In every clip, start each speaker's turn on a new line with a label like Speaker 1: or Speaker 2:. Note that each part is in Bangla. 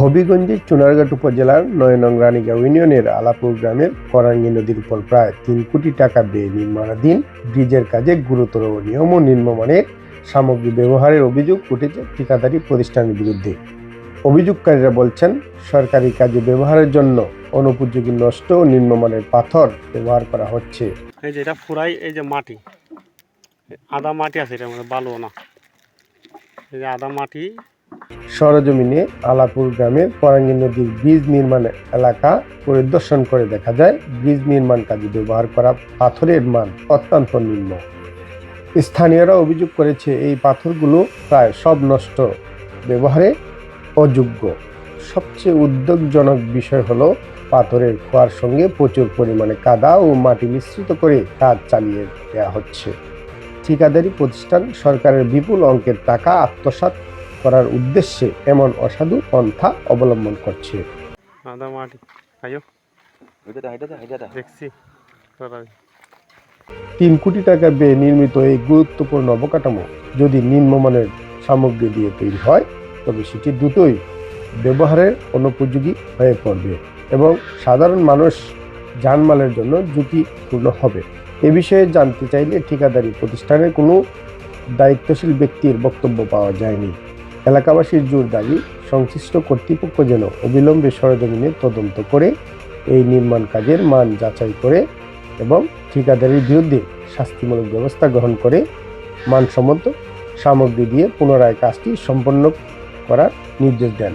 Speaker 1: হবিগঞ্জের চুনারঘাট উপজেলার নয় নং রানীগাঁও ইউনিয়নের আলাপুর গ্রামের করাঙ্গি নদীর উপর প্রায় তিন কোটি টাকা ব্যয়ে নির্মাণাধীন ব্রিজের কাজে গুরুতর নিয়ম ও নিম্নমানের সামগ্রী ব্যবহারের অভিযোগ উঠেছে ঠিকাদারি প্রতিষ্ঠানের বিরুদ্ধে। অভিযোগকারীরা বলছেন, সরকারি কাজে ব্যবহারের জন্য অনুপযোগী নষ্ট ও নিম্নমানের পাথর ব্যবহার করা হচ্ছে।
Speaker 2: এই যে এটা ফুরাই, এই যে মাটি। আদা মাটি আছে এটার মধ্যে বালুও না। এই যে আদা মাটি
Speaker 1: সরজমিনে আলাপুর গ্রামের পরাঙ্গি নদীর ব্রিজ নির্মাণ এলাকা পরিদর্শন করে দেখা যায়, ব্রিজ নির্মাণ কাজে ব্যবহার করা পাথরের মান অত্যন্ত নিম্ন। স্থানীয়রা অভিযোগ করেছে, এই পাথরগুলো প্রায় সব নষ্ট, ব্যবহারে অযোগ্য। সবচেয়ে উদ্যোগজনক বিষয় হলো, পাথরের খোয়ার সঙ্গে প্রচুর পরিমাণে কাদা ও মাটি মিশ্রিত করে কাজ চালিয়ে দেওয়া হচ্ছে। ঠিকাদারি প্রতিষ্ঠান সরকারের বিপুল অঙ্কের টাকা আত্মসাৎ করার উদ্দেশ্যে এমন অসাধু পন্থা অবলম্বন করছে।
Speaker 2: আদা মাটি। আয়ো
Speaker 3: হাইটাটা হাইটাটা হাইটাটা
Speaker 2: দেখছি।
Speaker 1: তিন কোটি টাকা ব্যয়ে নির্মিত এই গুরুত্বপূর্ণ অবকাঠামো যদি নিম্নমানের সামগ্রী দিয়ে তৈরি হয় তবে সেটি দ্রুতই ব্যবহারের অনুপযোগী হয়ে পড়বে এবং সাধারণ মানুষ জানমালের জন্য ঝুঁকিপূর্ণ হবে। এ বিষয়ে জানতে চাইলে ঠিকাদারি প্রতিষ্ঠানের কোনো দায়িত্বশীল ব্যক্তির বক্তব্য পাওয়া যায়নি। এলাকাবাসীর জোর দাবি, সংশ্লিষ্ট কর্তৃপক্ষ যেন অবিলম্বে সরজমিনে তদন্ত করে এই নির্মাণ কাজের মান যাচাই করে এবং ঠিকাদারির বিরুদ্ধে শাস্তিমূলক ব্যবস্থা গ্রহণ করে মানসম্মত সামগ্রী দিয়ে পুনরায় কাজটি সম্পন্ন করার নির্দেশ দেন।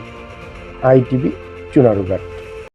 Speaker 1: আইটিভি চুনারুঘাট।